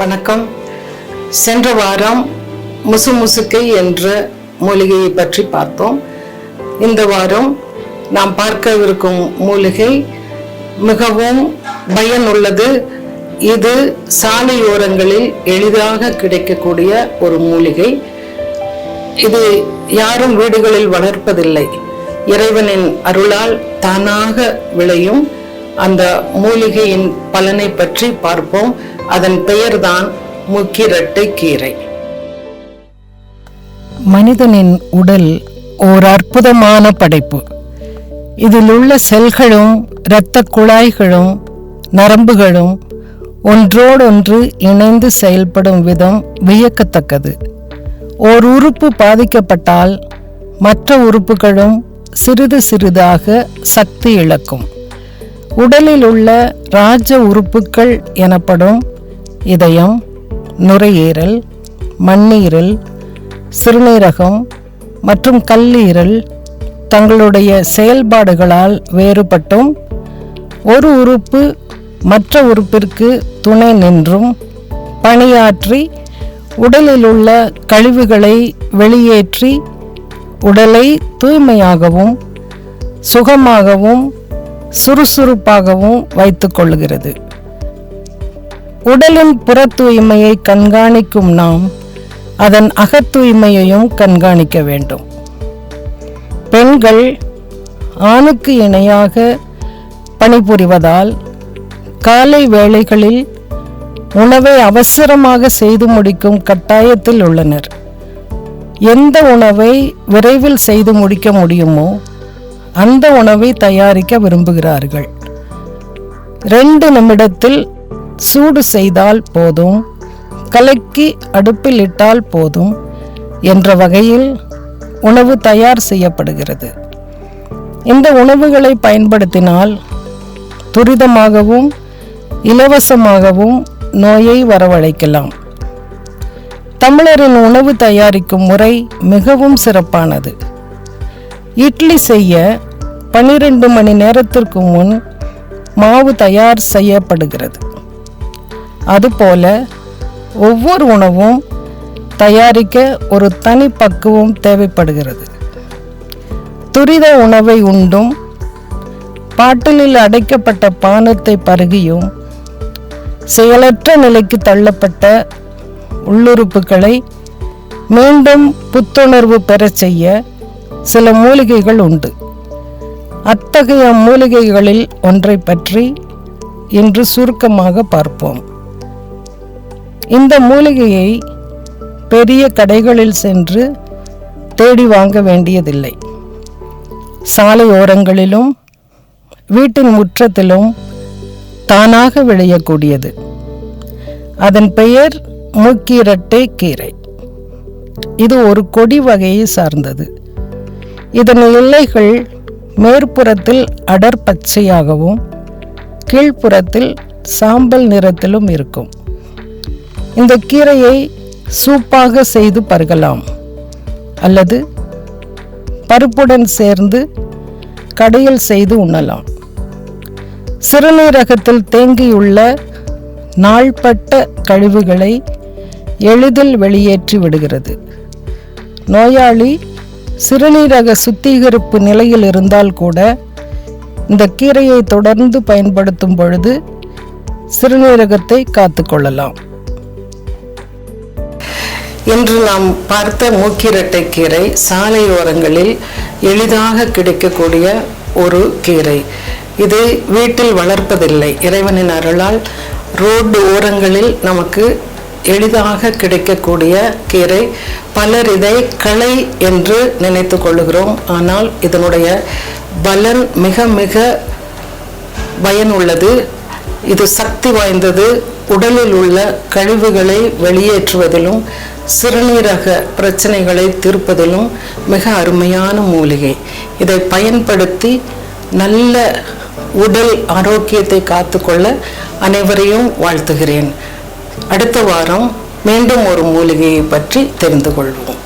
வணக்கம். சென்ற வாரம் முசுமுசுக்கை என்ற மூலிகையை பற்றி பார்த்தோம். இந்த வாரம் நாம் பார்க்கவிருக்கும் மூலிகை மிகவும் பயனுள்ளது. இது சாலையோரங்களில் எளிதாக கிடைக்கக்கூடிய ஒரு மூலிகை. இது யாரும் வீடுகளில் வளர்ப்பதில்லை. இறைவனின் அருளால் தானாக விளையும் அந்த மூலிகையின் பலனை பற்றி பார்ப்போம். அதன் பெயர்தான் முக்கிரட்டை கீரை. மனிதனின் உடல் ஓர் அற்புதமான படைப்பு. இதில் உள்ள செல்களும் இரத்த குழாய்களும் நரம்புகளும் ஒன்றோடொன்று இணைந்து செயல்படும் விதம் வியக்கத்தக்கது. ஓர் உறுப்பு பாதிக்கப்பட்டால் மற்ற உறுப்புகளும் சிறிது சிறிதாக சக்தி இழக்கும். உடலில் உள்ள ராஜ உறுப்புகள் எனப்படும் இதயம் நுரையீரல் மண்ணீரல் சிறுநீரகம் மற்றும் கல்லீரல் தங்களுடைய செயல்பாடுகளால் வேறுபட்டும். ஒரு உறுப்பு மற்ற உறுப்பிற்கு துணை நின்றும் பணியாற்றி உடலில் உள்ள கழிவுகளை வெளியேற்றி உடலை தூய்மையாகவும் சுகமாகவும் சுறுசுறுப்பாகவும் வைத்துக்கொள்கிறது உடலின் புற தூய்மையை கண்காணிக்கும் நாம் அதன் அகத் தூய்மையையும் கண்காணிக்க வேண்டும். பெண்கள் ஆணுக்கு இணையாக பணிபுரிவதால் காலை வேளைகளில் உணவை அவசரமாக செய்து முடிக்கும் கட்டாயத்தில் உள்ளனர். எந்த உணவை விரைவில் செய்து முடிக்க முடியுமோ அந்த உணவை தயாரிக்க விரும்புகிறார்கள். ரெண்டு நிமிடத்தில் சூடு செய்தால் போதும் கலக்கி அடுப்பில் இட்டால் போதும் என்ற வகையில் உணவு தயார் செய்யப்படுகிறது. இந்த உணவுகளை பயன்படுத்தினால் துரிதமாகவும் இலவசமாகவும் நோயை வரவழைக்கலாம். தமிழரின் உணவு தயாரிக்கும் முறை மிகவும் சிறப்பானது. இட்லி செய்ய பன்னிரண்டு மணி நேரத்திற்கு முன் மாவு தயார் செய்யப்படுகிறது. அதுபோல ஒவ்வொரு உணவும் தயாரிக்க ஒரு தனி பக்குவம் தேவைப்படுகிறது. துரித உணவை உண்டும் பாட்டிலில் அடைக்கப்பட்ட பானத்தை பருகியும் செயலற்ற நிலைக்கு தள்ளப்பட்ட உள்ளுறுப்புகளை மீண்டும் புத்துணர்வு பெறச் செய்ய சில மூலிகைகள் உண்டு. அத்தகைய மூலிகைகளில் ஒன்றை பற்றி இன்று சுருக்கமாக பார்ப்போம். இந்த மூலிகையை பெரிய கடைகளில் சென்று தேடி வாங்க வேண்டியதில்லை. சாலை ஓரங்களிலும் வீட்டின் முற்றத்திலும் தானாக விளையக்கூடியது. அதன் பெயர் மூக்கீரட்டை கீரை. இது ஒரு கொடி வகையை சார்ந்தது. இதன் எல்லைகள் மேற்புறத்தில் அடர் பச்சையாகவும் கீழ்ப்புறத்தில் சாம்பல் நிறத்திலும் இருக்கும். இந்த கீரையை சூப்பாக செய்து பருகலாம். அல்லது பருப்புடன் சேர்ந்து கடையில் செய்து உண்ணலாம். சிறுநீரகத்தில் தேங்கியுள்ள நாள்பட்ட கழிவுகளை எளிதில் வெளியேற்றி விடுகிறது. நோயாளி சிறுநீரக சுத்திகரிப்பு நிலையில் இருந்தால் கூட இந்த கீரையை தொடர்ந்து பயன்படுத்தும் பொழுது சிறுநீரகத்தை காத்துக்கொள்ளலாம் இன்று நாம் பார்த்த மூக்கிரட்டை கீரை சாலையோரங்களில் எளிதாக கிடைக்கக்கூடிய ஒரு கீரை. இது வீட்டில் வளர்ப்பதில்லை. இறைவனின் அருளால் ரோடு ஓரங்களில் நமக்கு எளிதாக கிடைக்கக்கூடிய கீரை. பலர் இதை களை என்று நினைத்து கொள்ளுகிறோம் ஆனால் இதனுடைய பலன் மிக மிக பயனுள்ளது. இது சக்தி வாய்ந்தது. உடலில் உள்ள கழிவுகளை வெளியேற்றுவதிலும் சிறுநீரக பிரச்சனைகளை தீர்ப்பதிலும் மிக அருமையான மூலிகை. இதை பயன்படுத்தி நல்ல உடல் ஆரோக்கியத்தை காத்துக்கொள்ள அனைவரையும் வாழ்த்துகிறேன். அடுத்த வாரம் மீண்டும் ஒரு மூலிகையை பற்றி தெரிந்து கொள்வோம்.